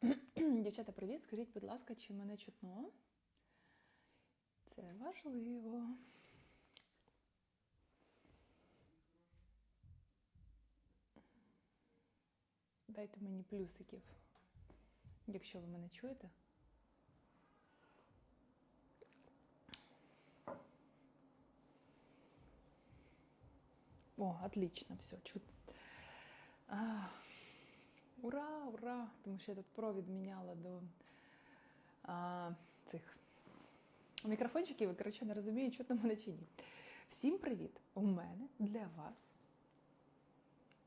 Дівчата, привіт! Скажіть, будь ласка, чи мене чутно? Це важливо. Дайте мені плюсиків, якщо ви мене чуєте. О, отлично, все, чутно. А, ура, ура! Тому що я тут провід міняла до а, цих мікрофончиків, і, коротше, не розумію, чутно мене чи ні. Всім привіт! У мене для вас.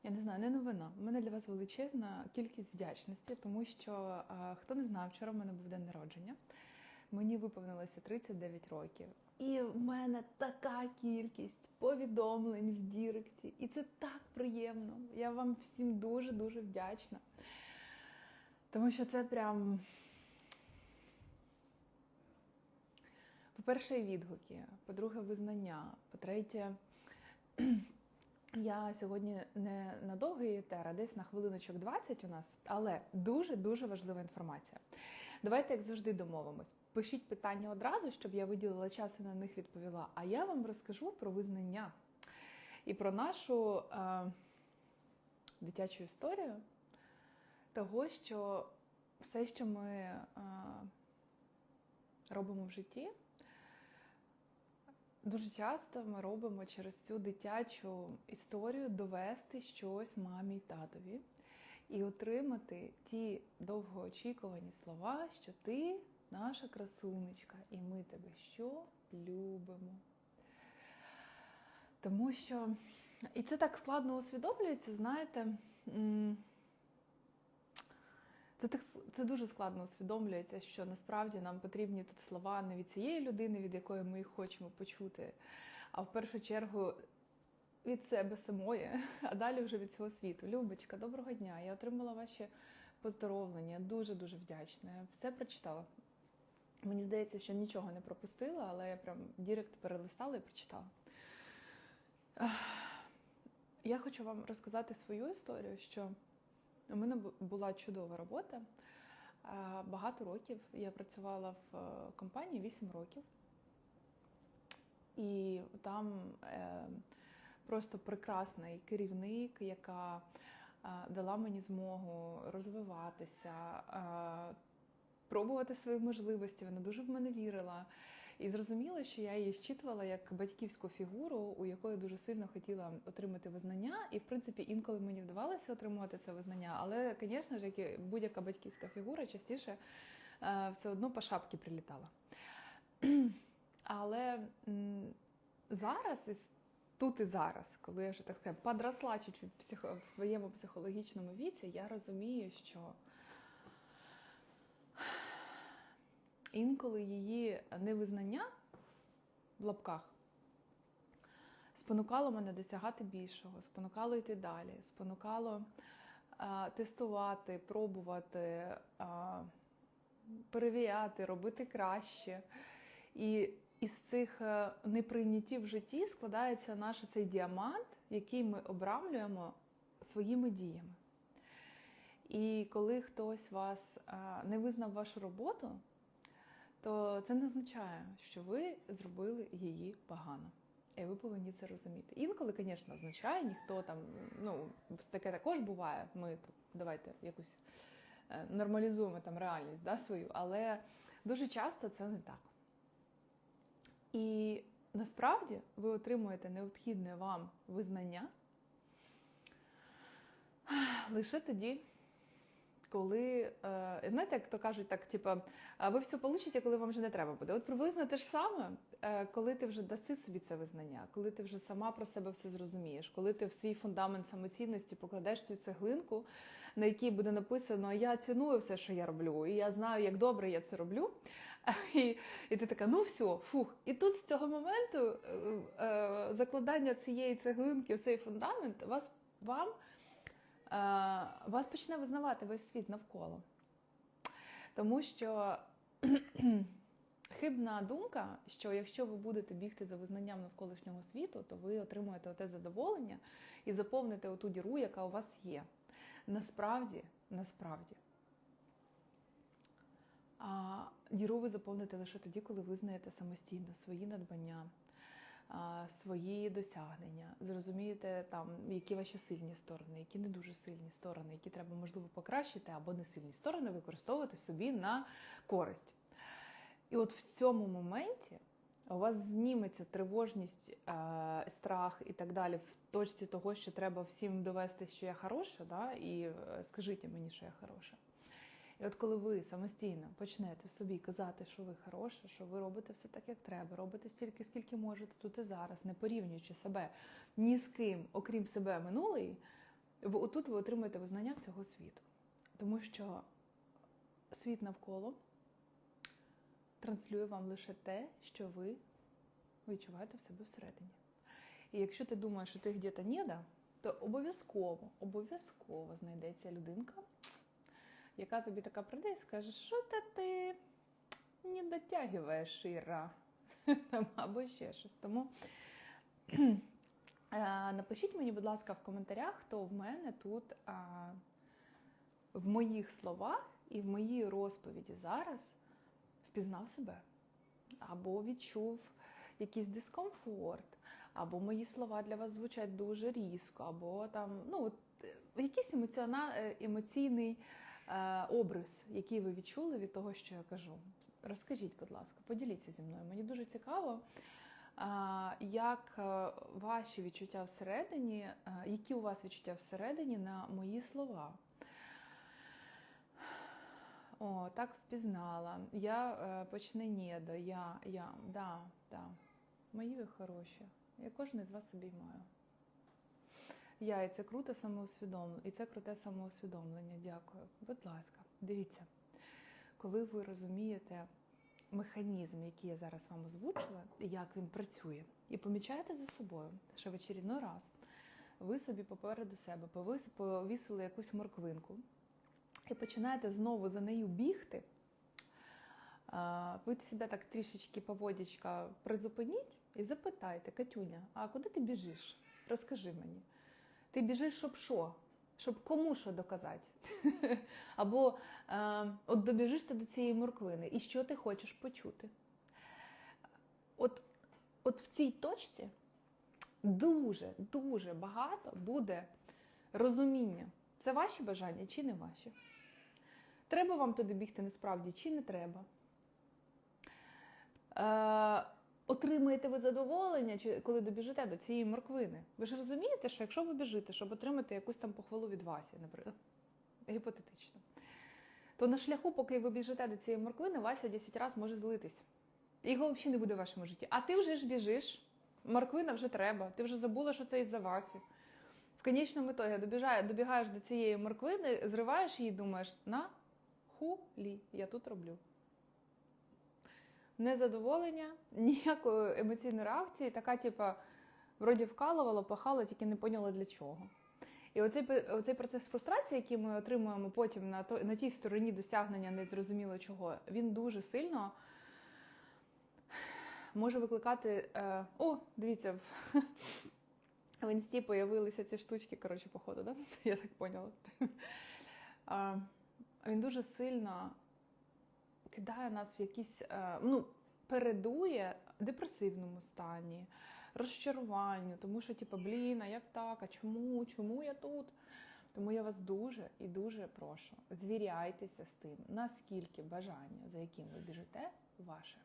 Я не знаю, не новина. У мене для вас величезна кількість вдячності, тому що хто не знав, вчора в мене був день народження. Мені виповнилося 39 років. І в мене така кількість повідомлень в Діректі. І це так приємно. Я вам всім дуже-дуже вдячна. Тому що це прям. По-перше, відгуки, по-друге, визнання. По-третє, я сьогодні не на довгий етер, а десь на хвилиночок 20 у нас, але дуже-дуже важлива інформація. Давайте, як завжди, домовимось. Пишіть питання одразу, щоб я виділила час і на них відповіла. А я вам розкажу про визнання і про нашу е, дитячу історію того, що все, що ми е, робимо в житті, дуже часто ми робимо через цю дитячу історію довести щось мамі й татові і отримати ті довгоочікувані слова, що ти наша красунечка, і ми тебе що любимо. Тому що, і це так складно усвідомлюється, знаєте, це так це дуже складно усвідомлюється, що насправді нам потрібні тут слова не від цієї людини, від якої ми їх хочемо почути, а в першу чергу від себе самої, а далі вже від цього світу. Любочка, доброго дня! Я отримала ваші поздоровлення, дуже дуже вдячна. Все прочитала. Мені здається, що нічого не пропустила, але я прям Дірект перелистала і прочитала. Я хочу вам розказати свою історію, що у мене була чудова робота. Багато років я працювала в е, компанії 8 років, і там е, просто прекрасний керівник, яка дала мені змогу розвиватися, пробувати свої можливості. Вона дуже в мене вірила. І зрозуміло, що я її щитувала як батьківську фігуру, у якої дуже сильно хотіла отримати визнання. І, в принципі, інколи мені вдавалося отримувати це визнання. Але, звісно ж, як будь-яка батьківська фігура частіше все одно по шапці прилітала. Але зараз, тут і зараз, коли я вже так сказати, подросла чуть-чуть в своєму психологічному віці, я розумію, що інколи її невизнання в лапках спонукало мене досягати більшого, спонукало йти далі, спонукало а, тестувати, пробувати, а, перевіряти, робити краще. І із цих е, неприйняттів в житті складається наш цей діамант, який ми обрамлюємо своїми діями. І коли хтось вас не визнав вашу роботу, то це не означає, що ви зробили її погано. І ви повинні це розуміти. Інколи, звісно, означає, ніхто там, ну, таке також буває. Ми давайте якусь е, нормалізуємо там реальність да, свою, але дуже часто це не так. І насправді ви отримуєте необхідне вам визнання лише тоді коли е, знаєте, як то кажуть, так типа ви все получите, коли вам вже не треба буде. От приблизно те ж саме, е, коли ти вже даси собі це визнання, коли ти вже сама про себе все зрозумієш, коли ти в свій фундамент самоцінності покладеш цю цеглинку, на якій буде написано Я ціную все, що я роблю, і я знаю, як добре я це роблю. І і ти така, ну все, фух. І тут з цього моменту е, е, закладання цієї цеглинки в цей фундамент вас вам. Е, вас почне визнавати весь світ навколо. Тому що хибна думка, що якщо ви будете бігти за визнанням навколишнього світу, то ви отримуєте оте задоволення і заповните оту діру, яка у вас є. Насправді, насправді, А діру ви заповните лише тоді, коли визнаєте самостійно свої надбання, свої досягнення, зрозумієте, там, які ваші сильні сторони, які не дуже сильні сторони, які треба, можливо, покращити, або не сильні сторони використовувати собі на користь. І от в цьому моменті у вас зніметься тривожність, страх і так далі в точці того, що треба всім довести, що я хороша, да? і е, скажіть мені, що я хороша. І от коли ви самостійно почнете собі казати, що ви хороша, що ви робите все так, як треба, робите стільки, скільки можете тут і зараз, не порівнюючи себе ні з ким, окрім себе минулий, отут ви отримуєте визнання всього світу. Тому що світ навколо транслює вам лише те, що ви відчуваєте в себе всередині. І якщо ти думаєш, що ти где-то неда, то обов'язково, обов'язково знайдеться людинка, яка тобі така прийде і скаже, що та ти не дотягуєш, Іра, або ще щось. Тому напишіть мені, будь ласка, в коментарях, хто в мене тут а, в моїх словах і в моїй розповіді зараз впізнав себе, або відчув якийсь дискомфорт, або мої слова для вас звучать дуже різко, або там ну, от, е, якийсь емоціона... е, емоційний е, образ, який ви відчули від того, що я кажу. Розкажіть, будь ласка, поділіться зі мною. Мені дуже цікаво, як е, ваші відчуття всередині, е, які у вас відчуття всередині на мої слова. О, так впізнала. Я е, почне нєдо, я, я, да, да. Мої ви хороші. Я кожен з вас обіймаю. Я, і це круте самоусвідомлення, і це круте самоусвідомлення. Дякую. Будь ласка, дивіться, коли ви розумієте механізм, який я зараз вам озвучила, і як він працює, і помічаєте за собою, що в очередной раз ви собі попереду себе повісили якусь морквинку і починаєте знову за нею бігти, ви себе так трішечки поводячка призупиніть і запитайте, Катюня, а куди ти біжиш? Розкажи мені. Ти біжиш, щоб що? Щоб кому що доказати? Або е, от добіжиш ти до цієї морквини, і що ти хочеш почути? От, от в цій точці дуже, дуже багато буде розуміння. Це ваші бажання чи не ваші? Треба вам туди бігти насправді чи не треба? Е, отримаєте ви задоволення, чи коли добіжите до цієї морквини? Ви ж розумієте, що якщо ви біжите, щоб отримати якусь там похвалу від Васі, наприклад, гіпотетично, то на шляху, поки ви біжите до цієї морквини, Вася 10 разів може злитись. Його взагалі не буде в вашому житті. А ти вже ж біжиш, морквина вже треба, ти вже забула, що це із-за Васі. В конечному ітогі добіжає, добігаєш до цієї морквини, зриваєш її і думаєш, на хулі я тут роблю. Незадоволення, ніякої емоційної реакції, така, типа, вроді вкалувала, пахала, тільки не поняла для чого. І оцей, оцей процес фрустрації, який ми отримуємо потім на, то, на тій стороні досягнення незрозуміло чого, він дуже сильно може викликати. Е, о, дивіться, в, в інсті появилися ці штучки, коротше, походу, да? я так поняла. А, він дуже сильно кидає нас в якісь, е, ну, передує депресивному стані, розчаруванню, тому що, типу, блін, а як так? А чому? Чому я тут? Тому я вас дуже і дуже прошу, звіряйтеся з тим, наскільки бажання, за яким ви біжите, ваше.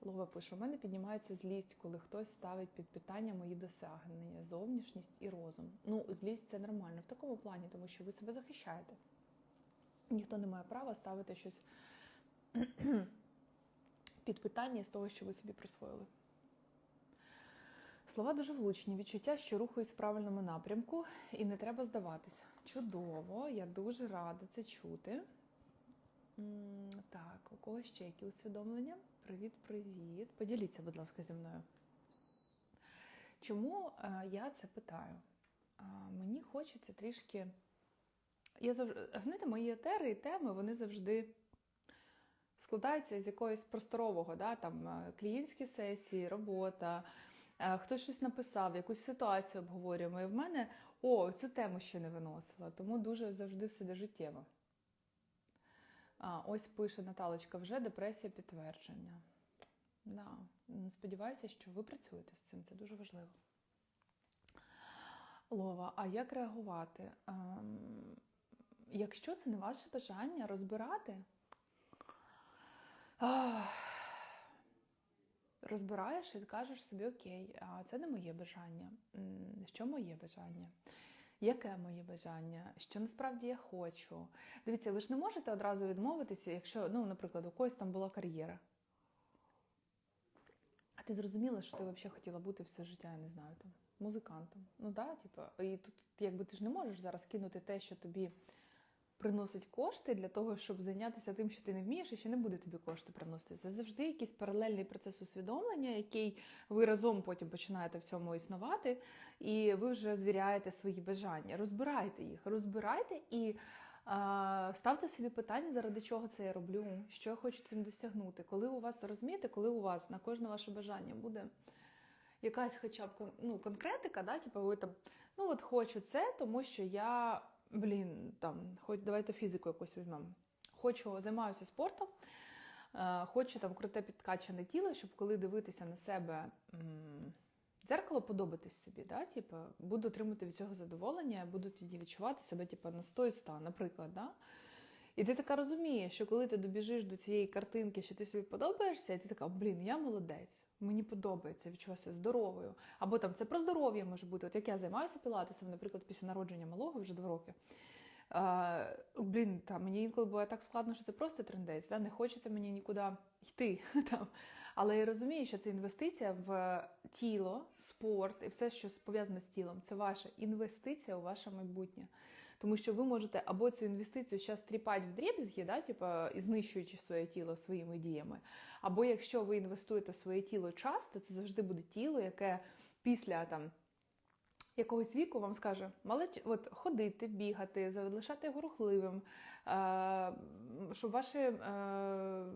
Лова пише: у мене піднімається злість, коли хтось ставить під питання мої досягнення, зовнішність і розум. Ну, злість це нормально в такому плані, тому що ви себе захищаєте. Ніхто не має права ставити щось під питання з того, що ви собі присвоїли. Слова дуже влучні, відчуття, що рухаюсь в правильному напрямку, і не треба здаватись. Чудово, я дуже рада це чути. Так, у кого ще які усвідомлення? Привіт, привіт. Поділіться, будь ласка, зі мною. Чому е, я це питаю? Мені хочеться трішки. Я завжди, знаєте, мої етери і теми вони завжди складаються з якогось просторового, да? там е, клієнтські сесії, робота, е, хтось щось написав, якусь ситуацію обговорюємо. І в мене о, цю тему ще не виносила, тому дуже завжди все до життєво. А, ось пише Наталочка, вже депресія підтвердження. Да. Сподіваюся, що ви працюєте з цим, це дуже важливо. Лова, а як реагувати? Ем, якщо це не ваше бажання розбирати, розбираєш і кажеш собі, окей, а це не моє бажання. Що моє бажання? Яке моє бажання? Що насправді я хочу? Дивіться, ви ж не можете одразу відмовитися, якщо, ну, наприклад, у когось там була кар'єра. А ти зрозуміла, що ти взагалі хотіла бути все життя, я не знаю, там, музикантом. Ну да, типу, і тут якби ти ж не можеш зараз кинути те, що тобі приносить кошти для того, щоб зайнятися тим, що ти не вмієш, і що не буде тобі кошти приносити. Це завжди якийсь паралельний процес усвідомлення, який ви разом потім починаєте в цьому існувати, і ви вже звіряєте свої бажання. Розбирайте їх, розбирайте і ставте собі питання, заради чого це я роблю, що я хочу цим досягнути. Коли у вас розумієте, коли у вас на кожне ваше бажання буде якась хоча б ну, конкретика, да, типу ви там, ну от хочу це, тому що я, блін, там, хоч давайте фізику якусь візьмемо. Хочу, займаюся спортом, е, хочу там круте підкачане тіло, щоб коли дивитися на себе дзеркало, подобатись собі, да? типу, буду отримати від цього задоволення, буду тоді відчувати себе типу, на 100 і 100, наприклад. Да? І ти така розумієш, що коли ти добіжиш до цієї картинки, що ти собі подобаєшся, і ти така, блін, я молодець, мені подобається, відчуваюся здоровою. Або там це про здоров'я може бути. От як я займаюся пілатесом, наприклад, після народження малого вже два роки. А, блін, там мені інколи буває так складно, що це просто трендець. Да? Не хочеться мені нікуди йти. Там. Але я розумію, що це інвестиція в тіло, спорт і все, що пов'язано з тілом. Це ваша інвестиція у ваше майбутнє. Тому що ви можете або цю інвестицію зараз тріпати в дріб'язги, да, типу, і знищуючи своє тіло своїми діями. Або якщо ви інвестуєте в своє тіло час, то це завжди буде тіло, яке після там. Якогось віку вам скаже, малеч, от ходити, бігати, залишати його рухливим, е, щоб ваші е,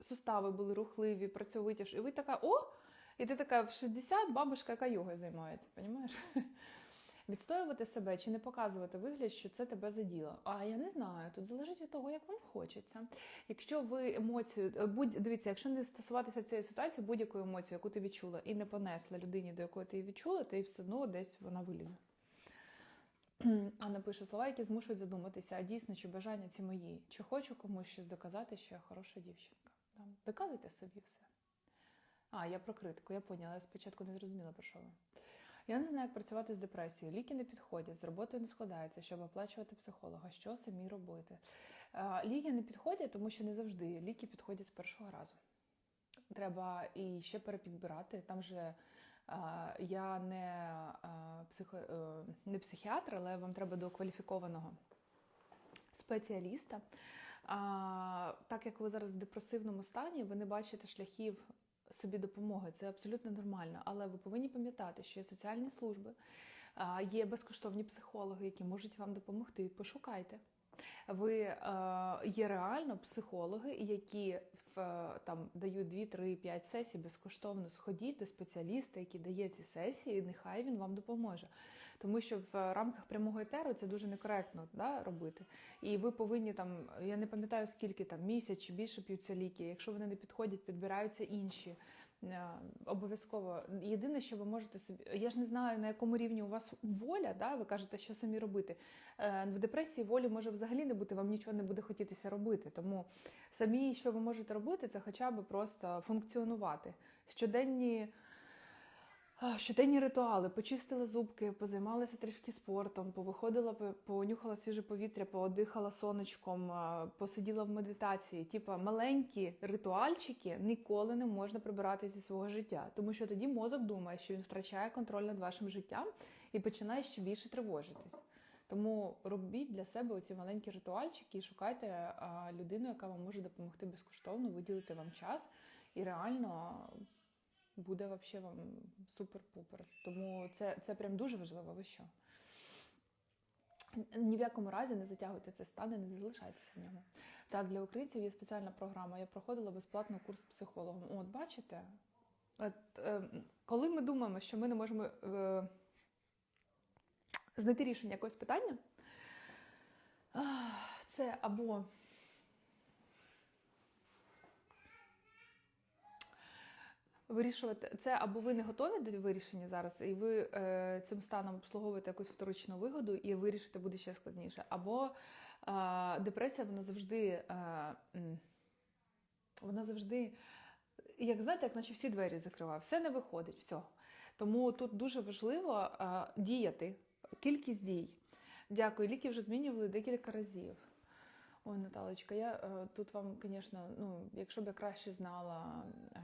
сустави були рухливі, працьовиті. І ви така, о! І ти така в 60 бабушка, яка йогою займається, розумієш? Відстоювати себе чи не показувати вигляд, що це тебе заділо. А я не знаю. Тут залежить від того, як вам хочеться. Якщо ви емоцію, е, будь дивіться, якщо не стосуватися цієї ситуації, будь-яку емоцію, яку ти відчула, і не понесла людині, до якої ти її відчула, то все одно десь вона вилізе. Анна пише слова, які змушують задуматися, а дійсно, чи бажання ці мої, чи хочу комусь щось доказати, що я хороша дівчинка. Доказуйте собі все. А, я про критику, я поняла, я спочатку не зрозуміла, про що ви. Я не знаю, як працювати з депресією. Ліки не підходять, з роботою не складається, щоб оплачувати психолога. Що самі робити? Ліки не підходять, тому що не завжди ліки підходять з першого разу. Треба і ще перепідбирати. Там же я не, психо, е, не психіатр, але вам треба до кваліфікованого спеціаліста. А, так як ви зараз в депресивному стані, ви не бачите шляхів собі допомоги. Це абсолютно нормально. Але ви повинні пам'ятати, що є соціальні служби, є безкоштовні психологи, які можуть вам допомогти. Пошукайте. Ви е, є реально психологи, які в, е, там дають 2, 3, 5 сесій безкоштовно сходіть до спеціаліста, який дає ці сесії, і нехай він вам допоможе. Тому що в рамках прямого етеру це дуже некоректно да, робити. І ви повинні там, я не пам'ятаю скільки там місяць чи більше п'ються ліки. Якщо вони не підходять, підбираються інші. Е, Обов'язково єдине, що ви можете собі. Я ж не знаю на якому рівні у вас воля. Да? Ви кажете, що самі робити. Е, В депресії волі може взагалі не бути, вам нічого не буде хотітися робити. Тому самі, що ви можете робити, це хоча б просто функціонувати. Щоденні. Щоденні ритуали, почистила зубки, позаймалася трішки спортом, повиходила, понюхала свіже повітря, поодихала сонечком, посиділа в медитації. Типа маленькі ритуальчики ніколи не можна прибирати зі свого життя, тому що тоді мозок думає, що він втрачає контроль над вашим життям і починає ще більше тривожитись. Тому робіть для себе оці маленькі ритуальчики і шукайте людину, яка вам може допомогти безкоштовно, виділити вам час і реально буде вообще вам супер-пупер. Тому це, це прям дуже важливо. Ви що? Ні в якому разі не затягуйте цей стан і не залишайтеся в ньому. Так, для українців є спеціальна програма. Я проходила безплатно курс психологом. От бачите, От, е, коли ми думаємо, що ми не можемо е, знайти рішення якогось питання, це або вирішувати це або ви не готові до вирішення зараз, і ви е, цим станом обслуговуєте якусь вторичну вигоду, і вирішити буде ще складніше. Або е, депресія, вона завжди, е, вона завжди, як знаєте, як наче всі двері закриває, все не виходить, все. Тому тут дуже важливо е, діяти, кількість дій. Дякую, ліки вже змінювали декілька разів. Ой, Наталочка, я е, тут вам, звісно, ну, якщо б я краще знала е,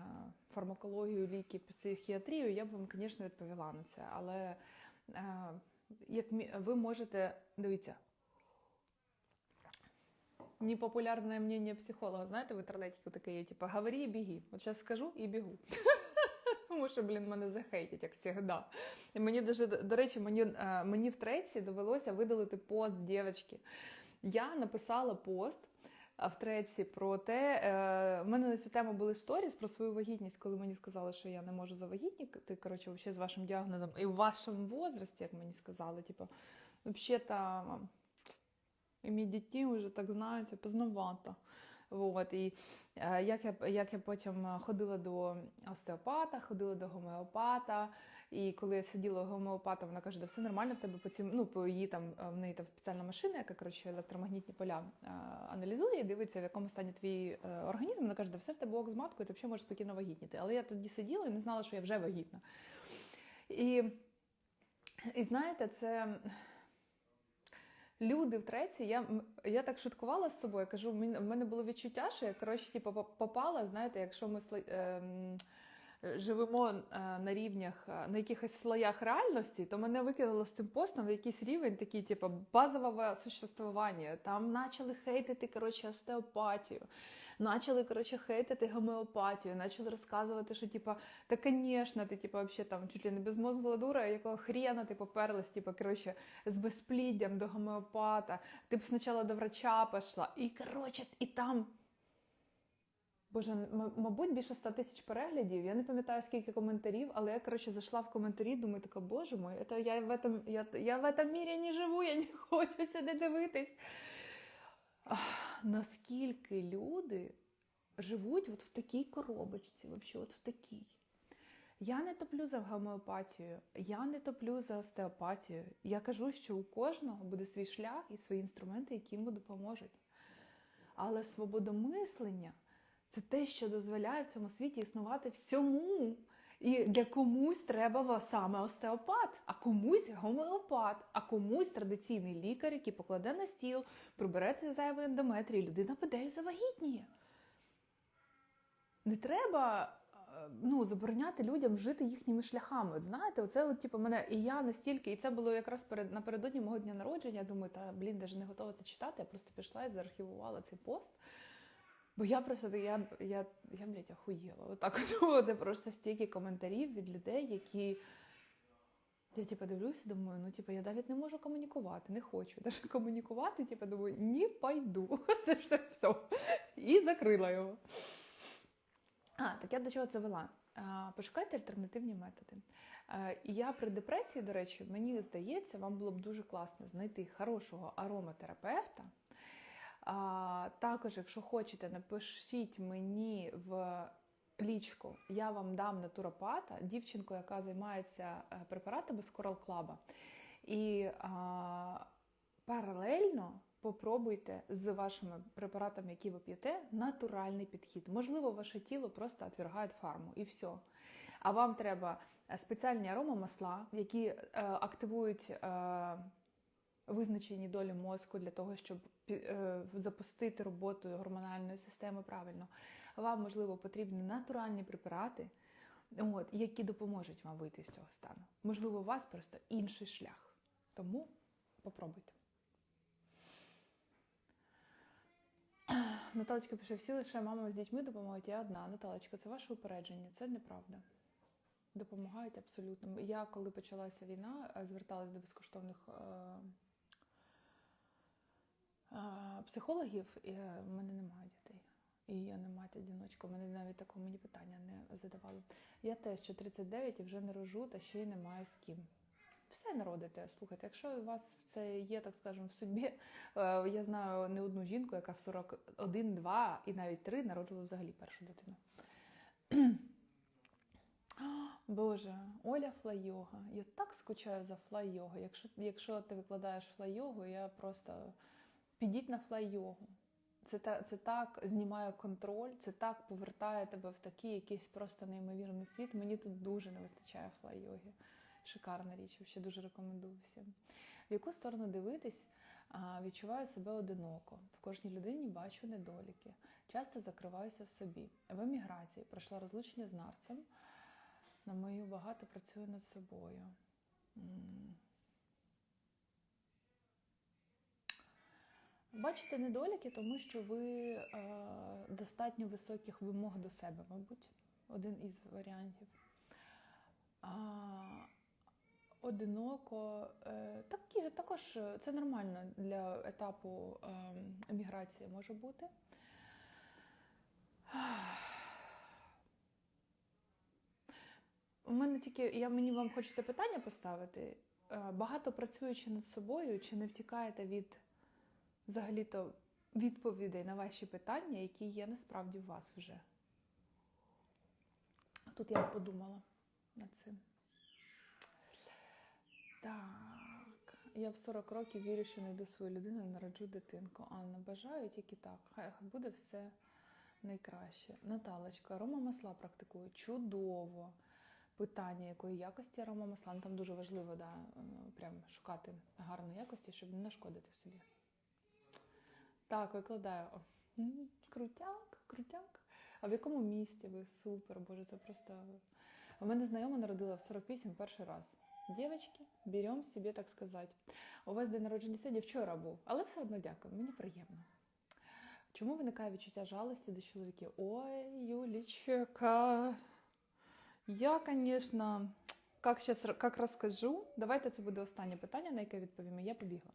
фармакологію, ліки, психіатрію, я б вам, звісно, відповіла на це. Але е, як ви можете, дивіться, непопулярне мнение психолога, знаєте, в інтернеті таке є, типу, говори і біги. От зараз скажу і бігу. Тому що, блін, мене захейтять, як завжди. І мені даже, до речі, мені, е, мені в треці довелося видалити пост дівчатки. Я написала пост а, в треці про те, е, в мене на цю тему були сторіс про свою вагітність, коли мені сказали, що я не можу завагітніти, коротше, вообще з вашим діагнозом, і в вашому возрасті, як мені сказали, типу, взагалі-то ім'я дітей вже так знаєте, поздновато. Вот, і е, як я, як я потім ходила до остеопата, ходила до гомеопата, і коли я сиділа гомеопата, вона каже, да все нормально в тебе по цим, ну, по її там, е, в неї там спеціальна машина, яка коротше, електромагнітні поля е, аналізує і дивиться, в якому стані твій е, організм. Вона каже, да все в тебе ок з маткою, ти взагалі можеш спокійно вагітніти. Але я тоді сиділа і не знала, що я вже вагітна. І, і знаєте, це. Люди в треці, я, я так шуткувала з собою, кажу, в мене- було відчуття, що я коротше, типу, попала, знаєте, якщо ми ем, живемо е, на рівнях, е, на якихось слоях реальності, то мене викинуло з цим постом в якийсь рівень, такий, типу, базового существування. Там почали хейтити коротше, остеопатію, почали коротше, хейтити гомеопатію, почали розказувати, що типу, та, звісно, ти типу, вообще, там чуть ли не безмозгла дура, якого хрена ти поперлась, типу, коротше, з безпліддям до гомеопата. Ти б спочатку до врача пішла. І коротше, і там. Боже, м- мабуть, більше 100 тисяч переглядів. Я не пам'ятаю, скільки коментарів, але я, коротше, зайшла в коментарі, думаю, така, боже мой, это я, в этом, я, я в этом мірі не живу, я не хочу сюди дивитись. Ах, наскільки люди живуть от в такій коробочці, вообще, от в такій. Я не топлю за гомеопатію, я не топлю за остеопатію. Я кажу, що у кожного буде свій шлях і свої інструменти, які йому допоможуть. Але свободомислення це те, що дозволяє в цьому світі існувати всьому. І для комусь треба саме остеопат, а комусь гомеопат, а комусь традиційний лікар, який покладе на стіл, прибере цей зайвий ендометрій, людина піде і завагітніє. Не треба е, ну, забороняти людям жити їхніми шляхами. От знаєте, оце от, типу, мене і я настільки, і це було якраз перед напередодні мого дня народження. Я думаю, та блін, даже не готова це читати. Я просто пішла і заархівувала цей пост. Бо я просто я, я, я блядь, охуєла. Отак от де просто стільки коментарів від людей, які. Я типу, дивлюся, думаю, ну типу, я навіть не можу комунікувати, не хочу навіть комунікувати, типу, думаю, ні, пойду. Це ж так все. І закрила його. А, так я до чого це вела? Пошукайте альтернативні методи. І я при депресії, до речі, мені здається, вам було б дуже класно знайти хорошого ароматерапевта. А, також, якщо хочете, напишіть мені в лічку, я вам дам натуропата, дівчинку, яка займається е, препаратами з Coral Club. І а, паралельно попробуйте з вашими препаратами, які ви п'єте, натуральний підхід. Можливо, ваше тіло просто відвергає фарму і все. А вам треба спеціальні аромамасла, які е, активують е, визначені долі мозку для того, щоб е, запустити роботу гормональної системи правильно. Вам, можливо, потрібні натуральні препарати, от, які допоможуть вам вийти з цього стану. Можливо, у вас просто інший шлях. Тому попробуйте. Наталочка пише, всі лише мама з дітьми допомагають, я одна. Наталочка, це ваше упередження, це неправда. Допомагають абсолютно. Я, коли почалася війна, зверталась до безкоштовних е, психологів, е, в мене немає дітей. І я не мать одіночка, мене навіть такого мені питання не задавали. Я теж що 39 і вже не рожу, та ще й немає з ким. Все народите. Слухайте, якщо у вас це є, так скажемо, в судьбі, е, я знаю не одну жінку, яка в 41, 2 і навіть 3 народжувала взагалі першу дитину. Боже, Оля флай-йога. Я так скучаю за флай-йогу. Якщо, якщо ти викладаєш флай-йогу, я просто підіть на флай-йогу. Це, та, це так знімає контроль, це так повертає тебе в такий якийсь просто неймовірний світ. Мені тут дуже не вистачає флай-йоги. Шикарна річ, ще дуже рекомендую всім. В яку сторону дивитись, відчуваю себе одиноко. В кожній людині бачу недоліки. Часто закриваюся в собі. В еміграції пройшла розлучення з нарцем. На мою багато працюю над собою. Бачите недоліки, тому що ви е, достатньо високих вимог до себе, мабуть, один із варіантів. А, одиноко, е, такі, також е, це нормально для етапу е, еміграції може бути. У мене тільки я мені вам хочеться питання поставити. Е, Багато працюючи над собою, чи не втікаєте від взагалі-то відповідей на ваші питання, які є насправді у вас вже? Тут я подумала над цим. Так, я в 40 років вірю, що знайду свою людину і народжу дитинку. Анна, бажаю тільки так. Хай буде все найкраще. Наталочка, арома масла практикую. Чудово. Питання, якої якості арома масла. Ну, там дуже важливо да, прям шукати гарної якості, щоб не нашкодити собі. Так, викладаю. Крутяк, крутяк. А в якому місті ви? Супер, боже, це просто. У мене знайома народила в 48 перший раз. Дівчатки, беремо собі, так сказати. У вас день народження сьогодні вчора був, але все одно дякую, мені приємно. Чому виникає відчуття жалості до чоловіків? Ой, Юлічка. Я, звісно, як, як розкажу, давайте це буде останнє питання, на яке відповім. Я побігла.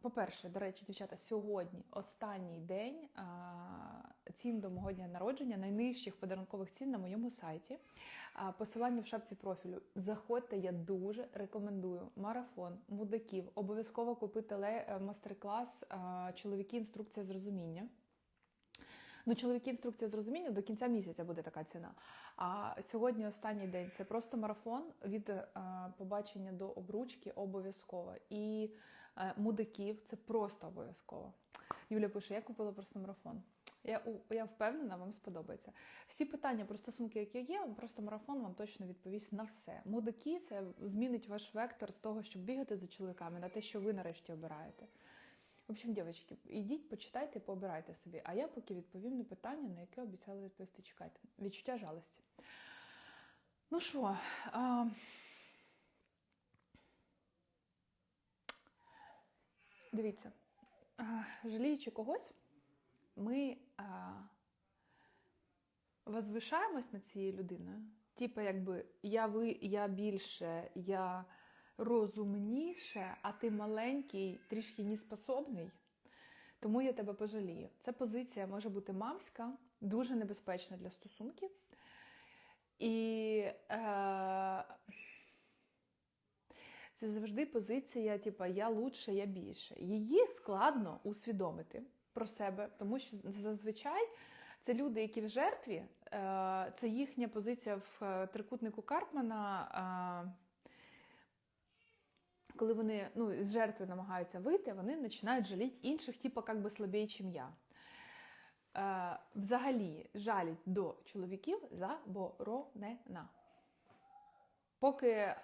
По-перше, до речі, дівчата, сьогодні останній день цін до мого дня народження, найнижчих подарункових цін на моєму сайті. Посилання в шапці профілю. Заходьте, я дуже рекомендую. Марафон, мудаків, обов'язково купити е, мастер-клас Чоловіки інструкція з розуміння. Ну, чоловіки інструкція з розуміння до кінця місяця буде така ціна. А сьогодні останній день це просто марафон від е, побачення до обручки обов'язково. І мудаків це просто обов'язково. Юля пише: я купила просто марафон. Я, я впевнена, вам сподобається. Всі питання про стосунки, які є, просто марафон вам точно відповість на все. Мудаки це змінить ваш вектор з того, щоб бігати за чоловіками, на те, що ви нарешті обираєте. В общем, дівчатки, ідіть, почитайте, пообирайте собі. А я поки відповім на питання, на яке обіцяла відповісти. Чекайте. Відчуття жалості. Ну що, а... дивіться, жаліючи когось, ми а... возвишаємось над цією людиною. Типа, якби я ви, я більше, я розумніше, а ти маленький, трішки неспособний, тому я тебе пожалію. Ця позиція може бути мамська, дуже небезпечна для стосунків. І е, це завжди позиція, типа я лучше, я більше. Її складно усвідомити про себе, тому що зазвичай це люди, які в жертві, е, це їхня позиція в е, трикутнику Карпмана. Е, коли вони ну, з жертви намагаються вийти, вони починають жаліти інших, типу, як би слабіє, чим я. Взагалі, жалість до чоловіків заборонена. Поки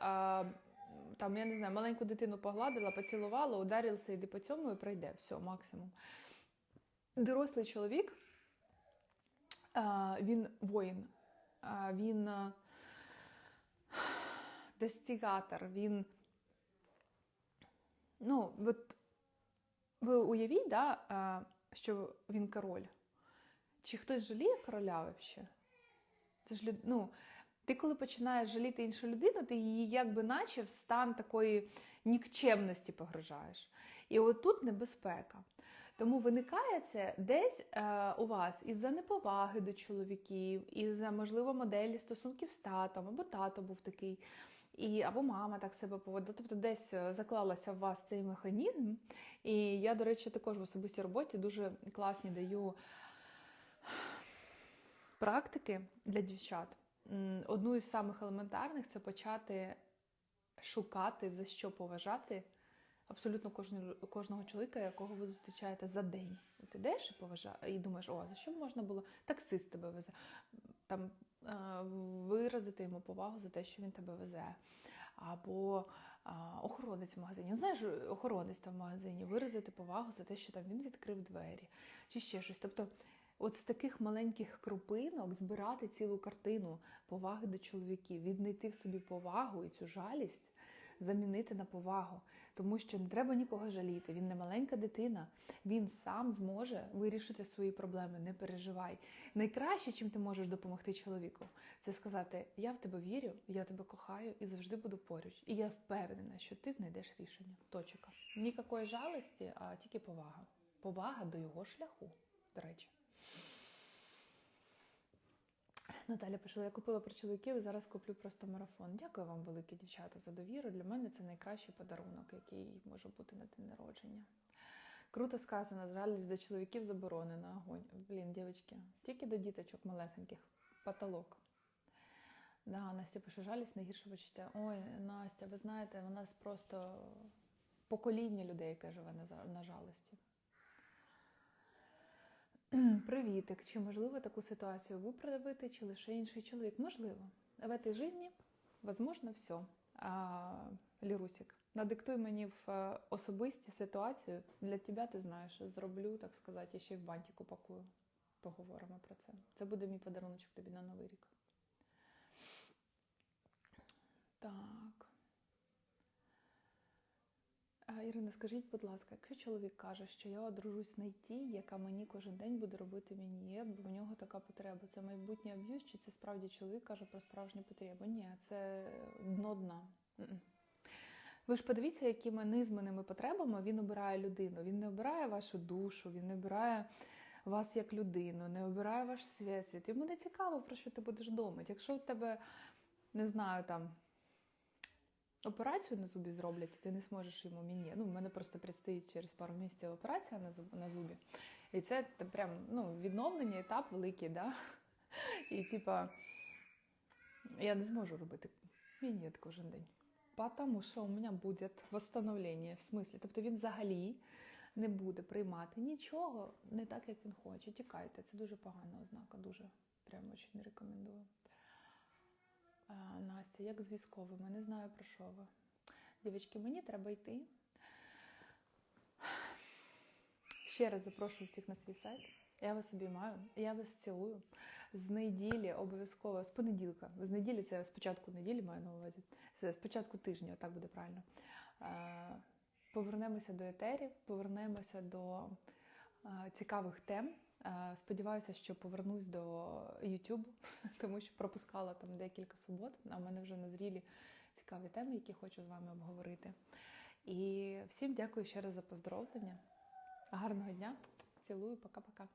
там, я не знаю, маленьку дитину погладила, поцілувала, ударився, іди по цьому і пройде. Все, максимум. Дорослий чоловік, він воїн, він достигатор, він. Ну, от ви уявіть, да, що він король. Чи хтось жаліє короля взагалі? Це ж люд... ну, ти коли починаєш жаліти іншу людину, ти її якби наче в стан такої нікчемності погрожаєш. І от тут небезпека. Тому виникає це десь е, у вас із-за неповаги до чоловіків, із-за, можливо, моделі стосунків з татом, або тато був такий, і, або мама так себе поводила. Тобто десь е, заклалася в вас цей механізм. І я, до речі, також в особистій роботі дуже класні даю практики для дівчат. Одну із самих елементарних це почати шукати, за що поважати абсолютно кожну, кожного чоловіка, якого ви зустрічаєте за день. От ідеш і поважаєш, і думаєш, о, за що можна було таксист тебе везе. Там е, виразити йому повагу за те, що він тебе везе. Або а, охоронець в магазині. Знаєш, охоронець там в магазині, виразити повагу за те, що там він відкрив двері, чи ще щось. Тобто, от з таких маленьких крупинок збирати цілу картину поваги до чоловіків, віднайти в собі повагу і цю жалість. Замінити на повагу, тому що не треба нікого жаліти. Він не маленька дитина, він сам зможе вирішити свої проблеми. Не переживай. Найкраще, чим ти можеш допомогти чоловіку, це сказати: Я в тебе вірю, я тебе кохаю і завжди буду поруч. І я впевнена, що ти знайдеш рішення. Точка. Ніякої жалості, а тільки повага. Повага до його шляху, до речі. Наталя пішла, я купила про чоловіків зараз куплю просто марафон. Дякую вам, великі дівчата, за довіру. Для мене це найкращий подарунок, який може бути на день народження. Круто сказано, жалість до чоловіків заборонена. Огонь. Блін, дівчатки, тільки до діточок малесеньких. Потолок. Да, Настя пише, жалість найгірше почуття. Ой, Настя, ви знаєте, у нас просто покоління людей, яке живе на жалості. Привітик. Чи можливо таку ситуацію виправити, чи лише інший чоловік? Можливо. В этой жизни возможно все. А, Лірусік, надиктуй мені в е, особисті ситуацію. Для тебе ти знаєш, зроблю, так сказати, ще й в бантику пакую. Поговоримо про це. Це буде мій подаруночок тобі на Новий рік. Так. Ірина, скажіть, будь ласка, якщо чоловік каже, що я одружусь на тій, яка мені кожен день буде робити мінієт, бо в нього така потреба, це майбутній аб'юз, чи це справді чоловік каже про справжню потребу? Ні, це дно дна. Ви ж подивіться, якими низменними потребами він обирає людину. Він не обирає вашу душу, він не обирає вас як людину, не обирає ваш світ. Йому не цікаво, про що ти будеш думати. Якщо в тебе, не знаю, там операцію на зубі зроблять, і ти не зможеш йому міні. Ну, в мене просто предстоїть через пару місяців операція на, зуб, на зубі. І це прям ну, відновлення, етап великий, да? І типа я не зможу робити мінет кожен день. Потому що у мене буде восстановлення в смислі. Тобто він взагалі не буде приймати нічого не так, як він хоче. Тікайте, це дуже погана ознака, дуже прямо дуже не рекомендую. Настя, як з військовими, не знаю про що ви. Дівчатки, мені треба йти. Ще раз запрошую всіх на свій сайт. Я вас обіймаю, я вас цілую. З неділі обов'язково, з понеділка. З неділі це спочатку неділі маю на увазі. Це спочатку тижня, так буде правильно. Повернемося до етерів, повернемося до цікавих тем. Е, Сподіваюся, що повернусь до YouTube, тому що пропускала там декілька субот, а в мене вже назрілі цікаві теми, які хочу з вами обговорити. І всім дякую ще раз за поздоровлення. Гарного дня. Цілую, пока-пока.